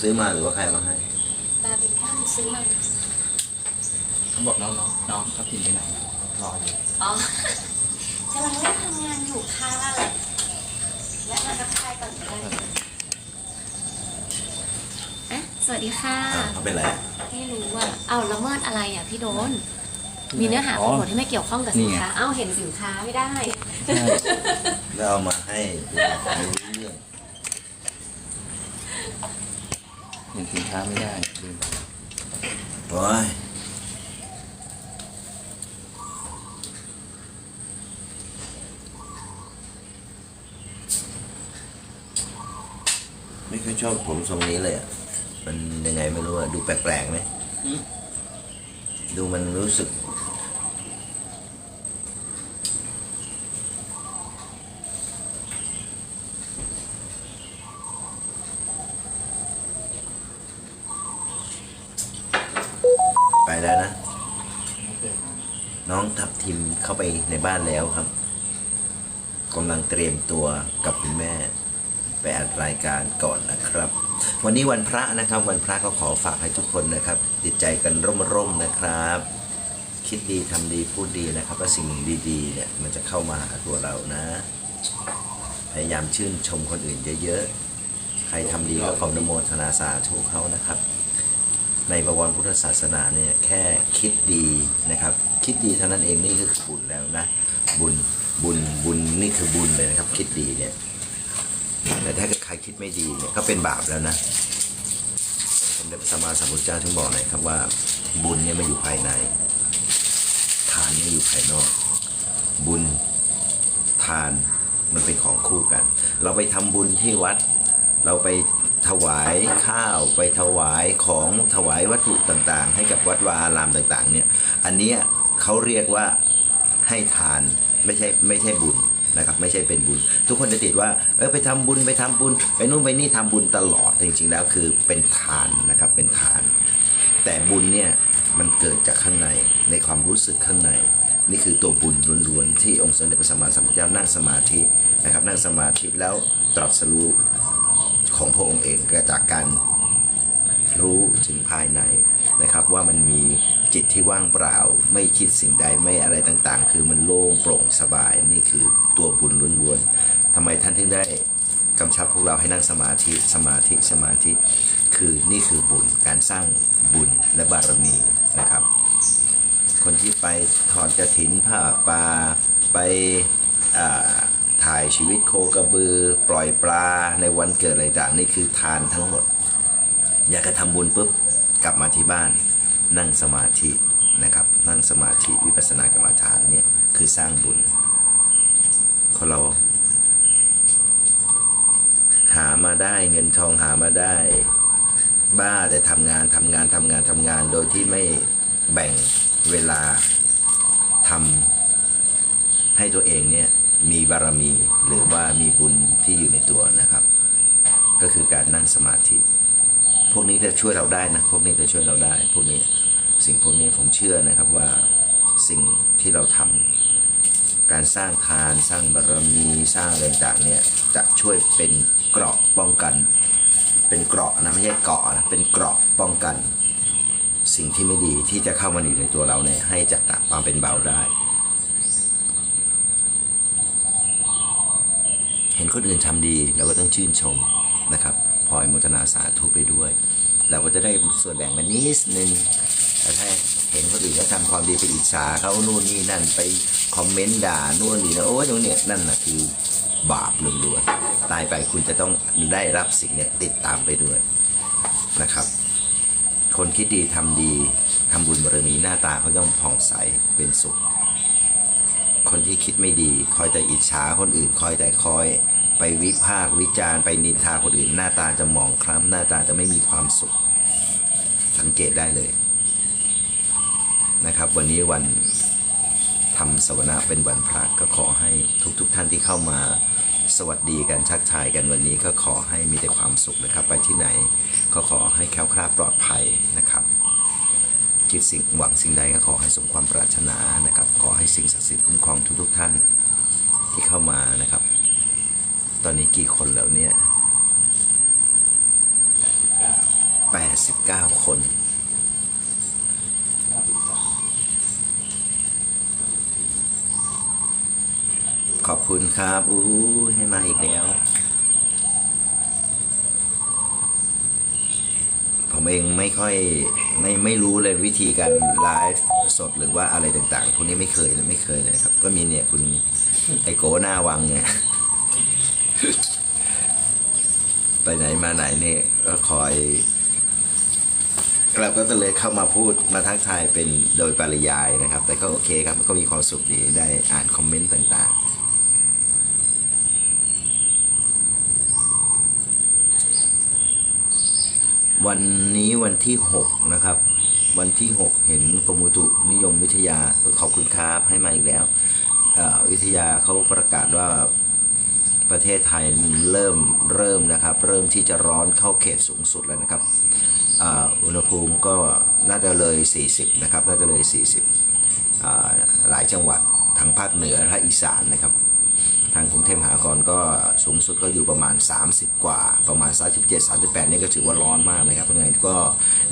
ซื้อมาหรือว่าใครมาให้บาร์บีคอนซื้อมาเขาบอกน้องน้องน้องทับทิมไปไหนรออยู่อ๋อกำลังเล่นทำงานอยู่ค่ะและมาทักทายก่อนก็ได้อะสวัสดีค่ะ อ่าเขาเป็นไรไม่รู้อะเอาละเมิดอะไรอะพี่โดน มีเนื้อหาโปรโมทที่ไม่เกี่ยวข้องกับสินค้า เอ้าเห็นสินค้าไม่ได้ ใช่แล้วเอามาให้ดูไม่รู้เรื่อง เห็นสินค้าไม่ได้ลืมโอ้ยไม่ค่อยชอบผมทรงนี้เลยอะ มันยังไงไม่รู้อะ ดูแปลกๆไหมอืมดูมันรู้สึก ไปแล้วนะ น้องทับทิมเข้าไปในบ้านแล้วครับกำลังเตรียมตัวกับคุณแม่ไปอัดรายการก่อนนะครับ วันนี้วันพระนะครับ วันพระก็ขอฝากให้ทุกคนนะครับจิตใจกันร่มๆนะครับ คิดดีทำดีพูดดีนะครับว่าสิ่งดีๆเนี่ยมันจะเข้ามาหาตัวเรานะ พยายามชื่นชมคนอื่นเยอะๆ ใครทำดีก็ขอนโมทนาสาธุเขานะครับ ในบวรพุทธศาสนาเนี่ยแค่คิดดีนะครับ คิดดีเท่านั้นเองนี่คือบุญแล้วนะ บุญบุญบุญนี่คือบุญเลยนะครับ คิดดีเนี่ย แต่ถ้าเกิดใครคิดไม่ดีเนี่ยก็เป็นบาปแล้วนะสมเด็จพระสัมมาสัมพุทธเจ้าถึงบอกเลยครับว่า บุญเนี่ยมาอยู่ภายใน ทานเนี่ยอยู่ภายนอก บุญทานมันเป็นของคู่กัน เราไปทำบุญที่วัด เราไป ถวายข้าวไปถวายของถวายวัตถุต่างๆ ให้กับวัดวาอารามต่างๆเนี่ยอันเนี้ยเขาเรียกว่าให้ทานไม่ใช่ไม่ใช่บุญนะครับไม่ใช่เป็นบุญ ทุกคนจะติดว่าเออไปทำบุญไปทำบุญ ไปนู่นไปนี่ทำบุญตลอดจริงๆแล้วคือเป็นทานนะครับเป็นทาน แต่บุญเนี่ยมันเกิดจากข้างในในความรู้สึกข้างใน นี่คือตัวบุญล้วนๆที่องค์สมเด็จพระสัมมาสัมพุทธเจ้านั่งสมาธินะครับนั่งสมาธิแล้วตรัสรู้ ของพระองค์เองก็จากการรู้ถึงภายในนะครับ ว่ามันมีจิตที่ว่างเปล่า ไม่คิดสิ่งใดไม่อะไรต่างๆ คือมันโล่งโปร่งสบายนี่คือตัวบุญล้วนๆทำไมท่านถึงได้กำชับพวกเราให้นั่งสมาธิสมาธิสมาธิ คือนี่คือบุญการสร้างบุญและบารมีนะครับ คนที่ไปถอดกระถินผ้าป่าไปอ่าายชีวิตโคกระบือ ปล่อยปลาในวันเกิดอะไรต่างนี่คือทานทั้งหมด อยากจะทำบุญปุ๊บกลับมาที่บ้าน นั่งสมาธินะครับ นั่งสมาธิวิปัสสนากรรมฐานเนี่ยคือสร้างบุญคนเรา หามาได้เงินทองหามาได้ บ้าแต่ทำงานทำงานทำงานทำงานโดยที่ไม่แบ่งเวลาทำให้ตัวเองเนี่ย มีบารมีหรือว่ามีบุญที่อยู่ในตัวนะครับ ก็คือการนั่งสมาธิ พวกนี้จะช่วยเราได้นะพวกนี้จะช่วยเราได้ พวกนี้สิ่งพวกนี้ผมเชื่อนะครับว่าสิ่งที่เราทำการสร้างทานสร้างบารมีสร้างอะไรต่างเนี่ยจะช่วยเป็นเกราะป้องกัน เป็นเกราะนะไม่ใช่เกาะนะเป็นเกราะป้องกัน สิ่งที่ไม่ดีที่จะเข้ามาอยู่ในตัวเราเนี่ยให้จากความเป็นเบาได้ เห็นคนอื่นทำดีเราก็ต้องชื่นชมนะครับพลอยโมทนาสาธุไปด้วย เราก็จะได้ส่วนแบ่งมานิดนึงแต่ถ้าเห็นคนอื่นเขาทำความดีไปอิจฉาเขานู่นนี่นั่นไปคอมเมนต์ด่านู่นนี่นะโอ้ยตรงเนี้ยนั่นน่ะคือบาปล้วนๆตายไปคุณจะต้องได้รับสิ่งเนี้ยติดตามไปด้วยนะครับ คนคิดดีทำดีทำบุญบารมีหน้าตาเขาย่อมผ่องใสเป็นสุข คนที่คิดไม่ดี คอยแต่อิจฉาคนอื่น คอยแต่คอยไปวิพากวิจารณ์ไปนินทาคนอื่น หน้าตาจะหมองคล้ำหน้าตาจะไม่มีความสุข สังเกตได้เลยนะครับ วันนี้วันทำสวนะเป็นวันพระก็ขอให้ทุกๆทท่านที่เข้ามาสวัสดีกันชักทายกันวันนี้ก็ขอให้มีแต่ความสุขนะครับ ไปที่ไหนก็ขอให้แคล้วคลาดปลอดภัยนะครับ คิดสิ่งหวังสิ่งใดก็ขอให้สมความปรารถนานะครับ ขอให้สิ่งศักดิ์สิทธิ์คุ้มครองทุกๆท่านที่เข้ามานะครับ ตอนนี้กี่คนแล้วเนี่ย89 89คน ขอบคุณครับอู้ให้มาอีกแล้ว ผม เองไม่ค่อยไม่ไม่รู้เลยวิธีการไลฟ์สดหรือว่าอะไรต่างๆพวกนี้ไม่เคยเลยไม่เคยเลยครับ ก็มีเนี่ยคุณไอโกหน้าวังเนี่ย ไปไหนมาไหนเนี่ยก็คอย เราก็เลยเข้ามาพูดมาทักทายเป็นโดยปริยายนะครับ แต่ก็โอเคครับก็มีความสุขดีได้อ่านคอมเมนต์ต่าง ๆ วันนี้วันที่6นะครับ วันที่ 6 เห็นกรมอุตุนิยมวิทยาขอบคุณครับให้มาอีกแล้ววิทยาเขาประกาศว่าประเทศไทยเริ่มเริ่มนะครับ เริ่มที่จะร้อนเข้าเขตสูงสุดแล้วนะครับอุณหภูมิก็น่าจะเลย 40 นะครับ น่าจะเลย 40 หลายจังหวัดทางภาคเหนือและอีสานนะครับ ทางกรุงเทพมหานครก็สูงสุดก็อยู่ประมาณ 30 กว่า ประมาณ 37 38 นี่ก็ถือว่าร้อนมากนะครับเพราะงั้นก็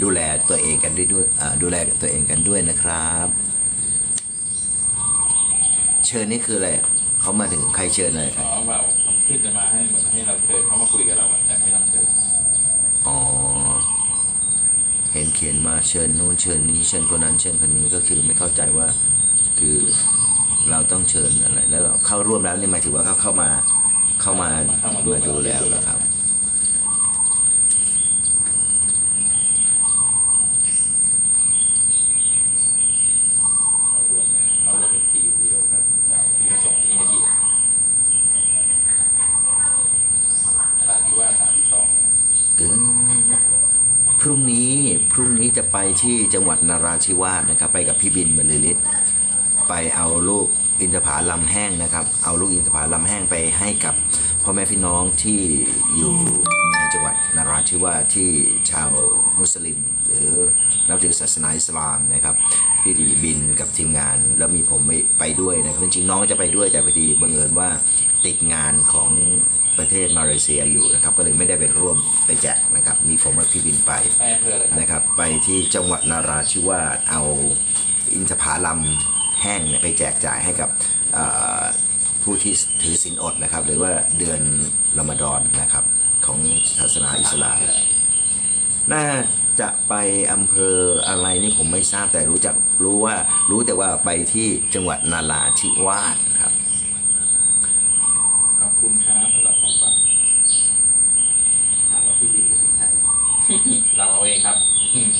ดูแลตัวเองกันด้วยด้วยอ่าดูแลตัวเองกันด้วยนะครับ เชิญนี่คืออะไรเขามาถึงใครเชิญอะไรครับอ๋อว่ามันขึ้นจะมาให้เหมือนให้เราเจอเขามาคุยกับเราอะแต่ไม่ต้องเจออ๋อเห็นเขียนมาเชิญนู้นเชิญนี้เชิญคนนั้นเชิญคนนี้ก็คือไม่เข้าใจว่าคือ เราต้องเชิญอะไรแล้วเราเข้าร่วมแล้วนี่หมายถึงว่าเขาเข้ามาเข้ามามาดูแล้วนะครับ เรารวมเนี่ยเราก็เป็นทีมเดียวกับเราที่จะส่งนี่ให้ดีตลาดที่ว่าตลาดที่สองถึงพรุ่งนี้พรุ่งนี้จะไปที่จังหวัดนาราธิวาสนะครับ ไปกับพี่บินบรรลือฤทธิ์ ไปเอาลูกอินทผาลำแห้งนะครับ เอาลูกอินทผาลำแห้งไปให้กับพ่อแม่พี่น้องที่อยู่ในจังหวัดนาราธิวาสที่ชาวมุสลิม หรือนับถือศาสนาอิสลามนะครับพี่ดีบินกับทีมงาน แล้วมีผมไปไปด้วยนะครับจริงๆน้องจะไปด้วยแต่พอดีบังเอิญว่าติดงานของประเทศมาเลเซียอยู่นะครับ ก็เลยไม่ได้ไปร่วมไปแจกนะครับ มีผมกับพี่บินไปไปนะครับ ไปที่จังหวัดนาราธิวาสเอาอินทผลัม แห้งเนี่ยไปแจกจ่ายให้กับผู้ที่ถือศีลอดนะครับ หรือว่าเดือนรอมฎอนนะครับของศาสนาอิสลามน่าจะไปอำเภออะไรนี่ผมไม่ทราบแต่รู้จักรู้ว่ารู้แต่ว่าไปที่จังหวัดนาราธิวาสครับ ขอบคุณครับสำหรับของฝากถามว่าพี่บินหรือพี่ชัยเราเอาเองครับอืม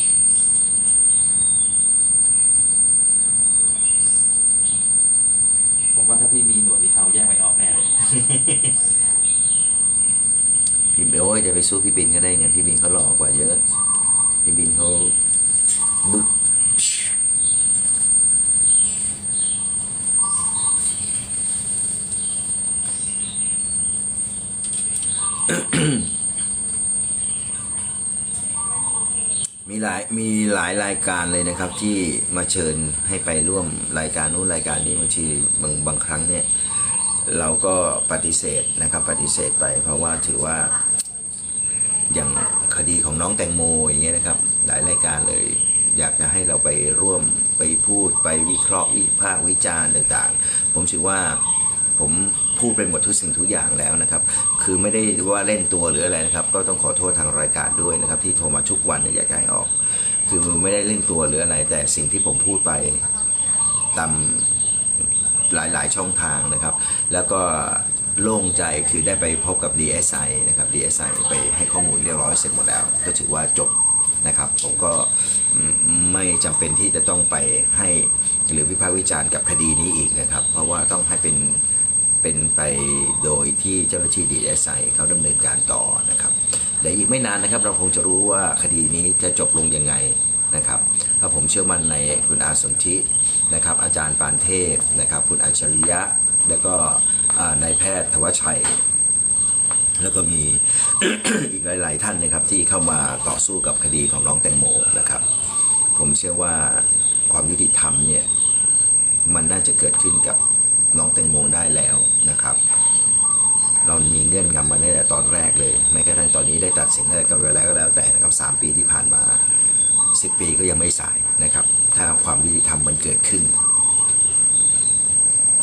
ผมว่าถ้าพี่มีหนวดมีเขาแยกไม่ออกแน่เลย พี่โอ้ย จะไปสู้พี่บินก็ได้ไงพี่บินเขาหล่อกว่าเยอะ พี่บินเขาบึกมีหลายมีหลายรายการเลยนะครับ ที่มาเชิญให้ไปร่วมรายการนู้นรายการนี้บางทีบางบางครั้งเนี่ย เราก็ปฏิเสธนะครับ ปฏิเสธไปเพราะว่าถือว่า อย่างคดีของ น้องแตงโมอย่างเงี้ยนะครับ หลายรายการเลย อยากจะให้เราไปร่วมไปพูดไปวิเคราะห์วิพากษ์วิจารณ์ต่างๆ ผมถือว่าผมพูดไปหมดทุกสิ่งทุกอย่างแล้วนะครับ คือไม่ได้ว่าเล่นตัวหรืออะไรนะครับ ก็ต้องขอโทษทางรายการด้วยนะครับ ที่โทรมาทุกวันอยากจะให้ออก คือไม่ได้เล่นตัวหรืออะไร แต่สิ่งที่ผมพูดไปตามหลาย ๆ ช่องทางนะครับ แล้วก็ โล่งใจคือได้ไปพบกับ DSI นะครับ DSI ไปให้ข้อมูลเรียบร้อยเสร็จหมดแล้ว ก็ถือว่าจบนะครับ ผมก็ไม่จำเป็นที่จะต้องไปให้หรือวิพากษ์วิจารณ์กับคดีนี้อีกนะครับ เพราะว่าต้องให้เป็นเป็นไปโดยที่เจ้าหน้าที่ DSI เขาดำเนินการต่อนะครับและอีกไม่นานนะครับ เราคงจะรู้ว่าคดีนี้จะจบลงยังไงนะครับเพราผมเชื่อมั่นในคุณอาสนธินะครับ อาจารย์ปานเทพนะครับ คุณอัจฉริยะ แล้วก็ นายแพทย์ธวัชชัย แล้วก็มีอีกหลาย ๆ ท่านนะครับที่เข้ามาต่อสู้กับคดีของน้องแตงโมนะครับ ผมเชื่อว่าความยุติธรรมเนี่ยมันน่าจะเกิดขึ้นกับน้องแตงโมได้แล้วนะครับ เรามีเงื่อนงำมาตั้งแต่ตอนแรกเลยแม้กระทั่งตอนนี้ได้ตัดสินอะไรกันไปแล้วก็แล้วแต่นะครับสามปีที่ผ่านมา สิบปีก็ยังไม่สายนะครับ ถ้าความยุติธรรมมันเกิดขึ้น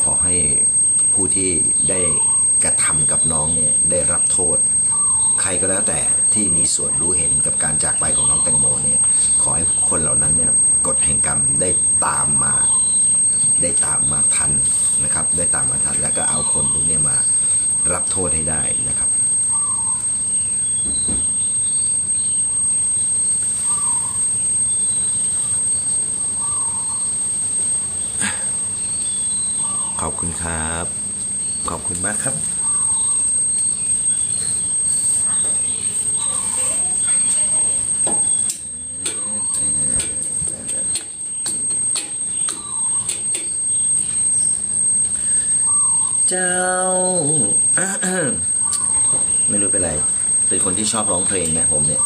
ขอให้ผู้ที่ได้กระทำกับน้องเนี่ยได้รับโทษ ใครก็แล้วแต่ที่มีส่วนรู้เห็นกับการจากไปของน้องแตงโมเนี่ย ขอให้คนเหล่านั้นเนี่ยกฎแห่งกรรมได้ตามมา ได้ตามมาทันนะครับ ได้ตามมาทัน แล้วก็เอาคนพวกเนี้ยมารับโทษให้ได้นะครับ ขอบคุณครับ ขอบคุณมากครับ เจ้า ไม่รู้เป็นไร เป็นคนที่ชอบร้องเพลงนะผมเนี่ย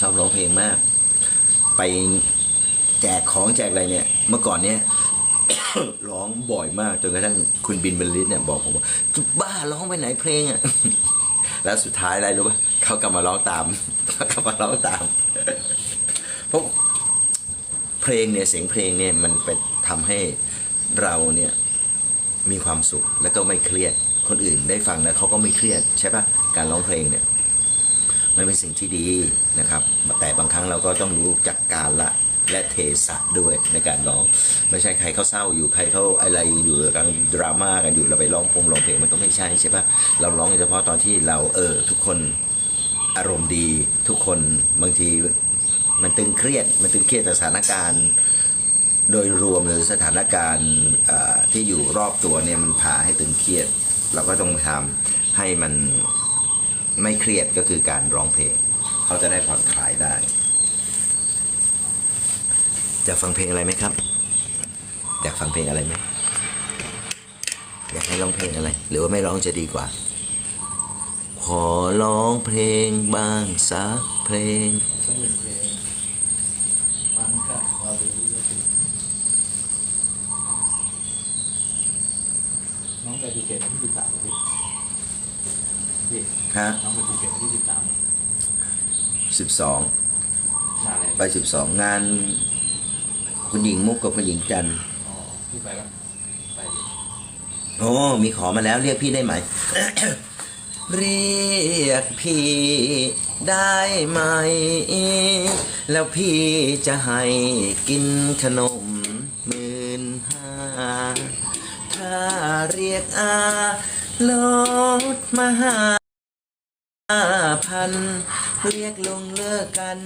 ชอบร้องเพลงมาก ไปแจกของแจกอะไรเนี่ย เมื่อก่อนเนี่ยร้องบ่อยมากจนกระทั่งคุณบินบรรลิตเนี่ยบอกผมว่าบ้าร้องไปไหนเพลงอะแล้วสุดท้ายอะไรรู้ป่ะเขากลับมาร้องตามเขากลับมาร้องตามเพราะเพลงเนี่ยเสียงเพลงเนี่ยมันเป็นทำให้เราเนี่ย มีความสุขแล้วก็ไม่เครียดคนอื่นได้ฟังแล้วเขาก็ไม่เครียดใช่ปะการร้องเพลงเนี่ยมันเป็นสิ่งที่ดีนะครับ แต่บางครั้งเราก็ต้องรู้จักการละและเทศะด้วยในการร้อง ไม่ใช่ใครเขาเศร้าอยู่ใครเขาอะไรอยู่กำลังดราม่ากันอยู่เราไปร้องพงร้องเพลงมันก็ไม่ใช่ใช่ปะเราร้องเฉพาะตอนที่เราเออทุกคนอารมณ์ดีทุกคนบางทีมันตึงเครียดมันตึงเครียดจากสถานการณ์ โดยรวมหรือสถานการณ์ที่อยู่รอบตัวเนี่ยมันพาให้ตึงเครียด เราก็ต้องทำให้มันไม่เครียดก็คือการร้องเพลง เขาจะได้ผ่อนคลายได้ จะฟังเพลงอะไรไหมครับ อยากฟังเพลงอะไรไหมอยากให้ร้องเพลงอะไร หรือว่าไม่ร้องจะดีกว่า ขอร้องเพลงบ้างสักเพลงงค่ะเราดูก็ถึงน้อง ไปภูเก็ตวันที่สิบสามพี่พี่ฮะน้องไปภูเก็ตวันที่สิบสามสิบสองงานอะไรไปสิบสองงาน คุณหญิงมุกกับคุณหญิงจันทร์อ๋อพี่ไปปะไปดิโอ้มีขอมาแล้วเรียกพี่ได้ไหม เรียกพี่ได้ไหม แล้วพี่จะให้กินขนมหมื่นห้า ถ้า เรียกอาลดมหาพัน เรียกลงเลิกกัน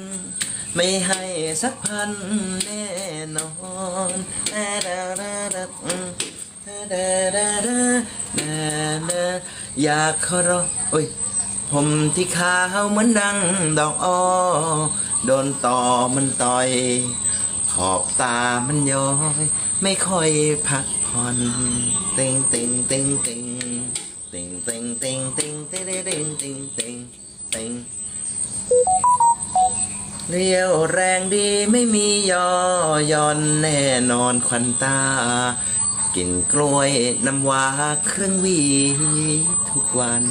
ไม่ให้สักพันแน่นอนดาดาดาดาอืมดาดาดาดาดาอยากขอร้องโอ้ยผมที่ขาวเหมือนดังดอกอ้อโดนต่อมันต่อย ขอบตามันย้อย ไม่ค่อยพัก ผ่อนเต็งเต็งเต็งเต็งเต็งเต็งเต็งเต็งเต็งเต็งเต็งเต็งเต็งเรียวแรงดีไม่มีย่อย่อนแน่นอนควันตา กินกล้วยน้ำว้าเครื่องวีทุกวัน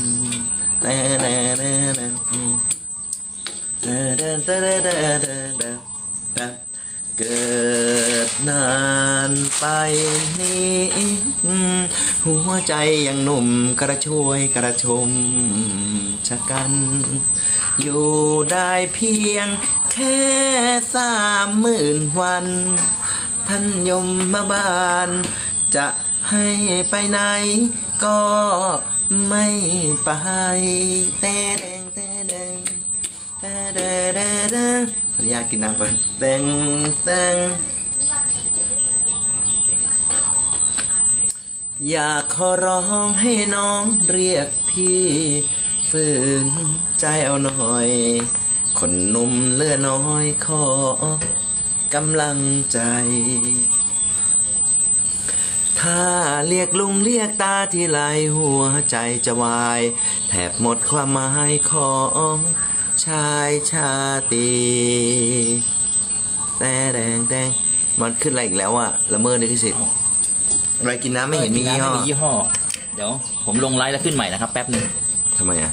แต่แต่แต่แต่ เกิดนานไปนี้หัวใจยังหนุ่มกระช่วยกระชมชะกัน อยู่ได้เพียงแค่สามหมื่นวัน ท่านยมมาบานจะให้ไปไหน ก็ไม่ไปแต่แดงแต่แดงขอ อนุญาตกินน้ำก่อนแตงแตงอยากขอร้องให้น้องเรียกพี่ ฝืนใจเอาหน่อย คนหนุ่มเลือน้อยขอกำลังใจ ถ้าเรียกลุงเรียกตาที่ไรหัวใจจะวาย แทบหมดความหมายของ ชายชาตรีแต่แดงแดงมันขึ้นอะไรอีกแล้วอะละเมิดลิขสิทธิ์อะไรกินน้ำไม่เห็นมียี่ห้อไม่มียี่ห้อเดี๋ยว ผมลงไลน์แล้วขึ้นใหม่นะครับ แป๊บหนึ่งทำไมอะ